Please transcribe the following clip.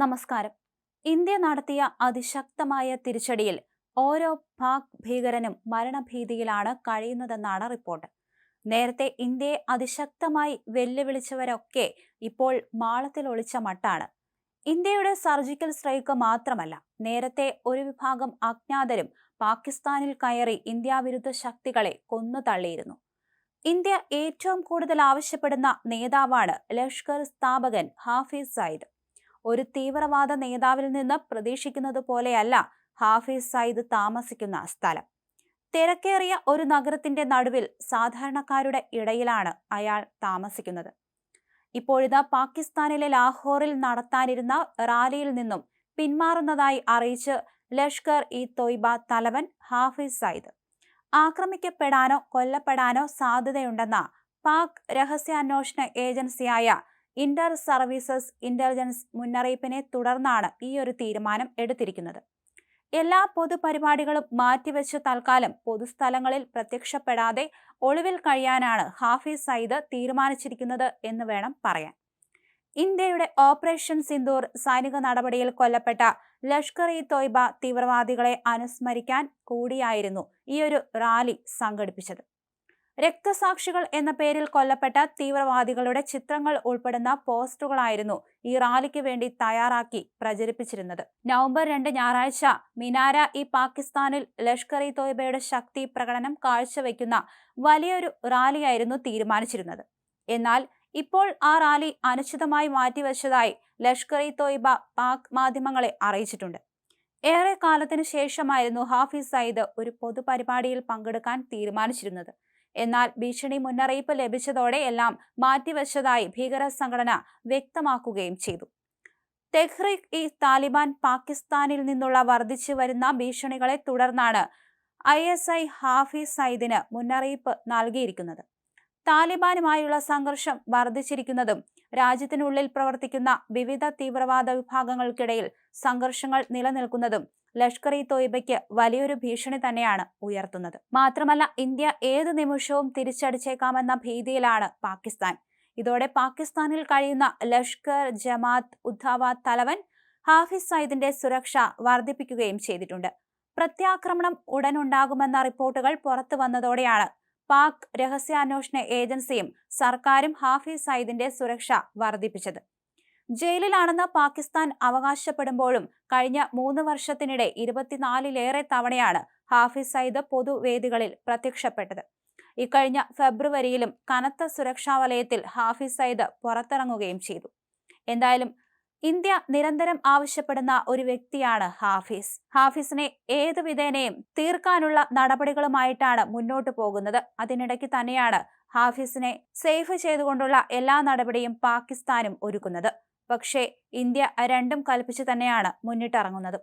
നമസ്കാരം. ഇന്ത്യ നടത്തിയ അതിശക്തമായ തിരിച്ചടിയിൽ ഓരോ പാക് ഭീകരനും മരണഭീതിയിലാണ് കഴിയുന്നതെന്നാണ് റിപ്പോർട്ട്. നേരത്തെ ഇന്ത്യയെ അതിശക്തമായി വെല്ലുവിളിച്ചവരൊക്കെ ഇപ്പോൾ മാളത്തിൽ ഒളിച്ച മട്ടാണ്. ഇന്ത്യയുടെ സർജിക്കൽ സ്ട്രൈക്ക് മാത്രമല്ല നേരത്തെ ഒരു വിഭാഗം അജ്ഞാതരും പാകിസ്ഥാനിൽ കയറി ഇന്ത്യ വിരുദ്ധ ശക്തികളെ കൊന്നു തള്ളിയിരുന്നു. ഇന്ത്യ ഏറ്റവും കൂടുതൽ ആവശ്യപ്പെടുന്ന നേതാവാണ് ലഷ്കർ സ്ഥാപകൻ ഹാഫിസ് സയ്യിദ്. ഒരു തീവ്രവാദ നേതാവിൽ നിന്ന് പ്രതീക്ഷിക്കുന്നത് പോലെയല്ല ഹാഫിസ് സയ്യിദ് താമസിക്കുന്ന സ്ഥലം. തിരക്കേറിയ ഒരു നഗരത്തിന്റെ നടുവിൽ സാധാരണക്കാരുടെ ഇടയിലാണ് അയാൾ താമസിക്കുന്നത്. ഇപ്പോഴിതാ പാകിസ്ഥാനിലെ ലാഹോറിൽ നടത്താനിരുന്ന റാലിയിൽ നിന്നും പിന്മാറുന്നതായി അറിയിച്ച് ലഷ്കർ ഇ തൊയ്ബ തലവൻ ഹാഫിസ് സയ്യിദ് ആക്രമിക്കപ്പെടാനോ കൊല്ലപ്പെടാനോ സാധ്യതയുണ്ടെന്ന പാക് രഹസ്യാന്വേഷണ ഏജൻസിയായ ഇന്റർ സർവീസസ് ഇന്റലിജൻസ് മുന്നറിയിപ്പിനെ തുടർന്നാണ് ഈ ഒരു തീരുമാനം എടുത്തിരിക്കുന്നത്. എല്ലാ പൊതുപരിപാടികളും മാറ്റിവെച്ച് തൽക്കാലം പൊതുസ്ഥലങ്ങളിൽ പ്രത്യക്ഷപ്പെടാതെ ഒളിവിൽ കഴിയാനാണ് ഹാഫിസ് സയ്യിദ് തീരുമാനിച്ചിരിക്കുന്നത് എന്ന് വേണം പറയാൻ. ഇന്ത്യയുടെ ഓപ്പറേഷൻ സിന്ദൂർ സൈനിക നടപടിയിൽ കൊല്ലപ്പെട്ട ലഷ്കർ ഇ തോയ്ബ തീവ്രവാദികളെ അനുസ്മരിക്കാൻ കൂടിയായിരുന്നു ഈ ഒരു റാലി സംഘടിപ്പിച്ചത്. രക്തസാക്ഷികൾ എന്ന പേരിൽ കൊല്ലപ്പെട്ട തീവ്രവാദികളുടെ ചിത്രങ്ങൾ ഉൾപ്പെടുന്ന പോസ്റ്ററുകളായിരുന്നു ഈ റാലിക്ക് വേണ്ടി തയ്യാറാക്കി പ്രചരിപ്പിച്ചിരുന്നത്. നവംബർ രണ്ട് ഞായറാഴ്ച മിനാര ഈ പാകിസ്ഥാനിൽ ലഷ്കർ ഇ തോയ്ബയുടെ ശക്തി പ്രകടനം കാഴ്ചവെക്കുന്ന വലിയൊരു റാലിയായിരുന്നു തീരുമാനിച്ചിരുന്നത്. എന്നാൽ ഇപ്പോൾ ആ റാലി അനിശ്ചിതമായി മാറ്റിവെച്ചതായി ലഷ്കർ ഇ തോയ്ബ പാക് മാധ്യമങ്ങളെ അറിയിച്ചിട്ടുണ്ട്. ഏറെ കാലത്തിനു ശേഷമായിരുന്നു ഹാഫിസ് സയ്യിദ് ഒരു പൊതുപരിപാടിയിൽ പങ്കെടുക്കാൻ തീരുമാനിച്ചിരുന്നത്. എന്നാൽ ഭീഷണി മുന്നറിയിപ്പ് ലഭിച്ചതോടെ എല്ലാം മാറ്റിവെച്ചതായി ഭീകര സംഘടന വ്യക്തമാക്കുകയും ചെയ്തു. തെഹ്രീഖ് ഇ താലിബാൻ പാകിസ്ഥാനിൽ നിന്നുള്ള വർദ്ധിച്ചു വരുന്ന ഭീഷണികളെ തുടർന്നാണ് ഐ എസ് ഐ ഹാഫിസ് സൈദിന് മുന്നറിയിപ്പ് നൽകിയിരിക്കുന്നത്. താലിബാനുമായുള്ള സംഘർഷം വർദ്ധിച്ചിരിക്കുന്നതും രാജ്യത്തിനുള്ളിൽ പ്രവർത്തിക്കുന്ന വിവിധ തീവ്രവാദ വിഭാഗങ്ങൾക്കിടയിൽ സംഘർഷങ്ങൾ നിലനിൽക്കുന്നതും ലഷ്കർ ഇ തോയ്ബയ്ക്ക് വലിയൊരു ഭീഷണി തന്നെയാണ് ഉയർത്തുന്നത്. മാത്രമല്ല ഇന്ത്യ ഏത് നിമിഷവും തിരിച്ചടിച്ചേക്കാമെന്ന ഭീതിയിലാണ് പാകിസ്ഥാൻ. ഇതോടെ പാകിസ്ഥാനിൽ കഴിയുന്ന ലഷ്കർ ജമാത്ത് ഉദ്ധാവ തലവൻ ഹാഫിസ് സയ്യിദിന്റെ സുരക്ഷ വർദ്ധിപ്പിക്കുകയും ചെയ്തിട്ടുണ്ട്. പ്രത്യാക്രമണം ഉടനുണ്ടാകുമെന്ന റിപ്പോർട്ടുകൾ പുറത്തു വന്നതോടെയാണ് പാക് രഹസ്യാന്വേഷണ ഏജൻസിയും സർക്കാരും ഹാഫിസ് സയ്യിദിന്റെ സുരക്ഷ വർദ്ധിപ്പിച്ചത്. ജയിലിലാണെന്ന് പാകിസ്ഥാൻ അവകാശപ്പെടുമ്പോഴും കഴിഞ്ഞ മൂന്ന് വർഷത്തിനിടെ ഇരുപത്തിനാലിലേറെ തവണയാണ് ഹാഫിസ് സയ്യിദ് പൊതുവേദികളിൽ പ്രത്യക്ഷപ്പെട്ടത്. ഇക്കഴിഞ്ഞ ഫെബ്രുവരിയിലും കനത്ത സുരക്ഷാ വലയത്തിൽ ഹാഫിസ് സയ്യിദ് പുറത്തിറങ്ങുകയും ചെയ്തു. എന്തായാലും ഇന്ത്യ നിരന്തരം ആവശ്യപ്പെടുന്ന ഒരു വ്യക്തിയാണ് ഹാഫിസ്. ഹാഫിസിനെ ഏത് വിധേനയും തീർക്കാനുള്ള നടപടികളുമായിട്ടാണ് മുന്നോട്ട് പോകുന്നത്. അതിനിടയ്ക്ക് തന്നെയാണ് ഹാഫിസിനെ സേഫ് ചെയ്തുകൊണ്ടുള്ള എല്ലാ നടപടിയും പാകിസ്ഥാനും ഒരുക്കുന്നത്. പക്ഷേ ഇന്ത്യ രണ്ടും കൽപ്പിച്ച് തന്നെയാണ് മുന്നിട്ടിറങ്ങുന്നത്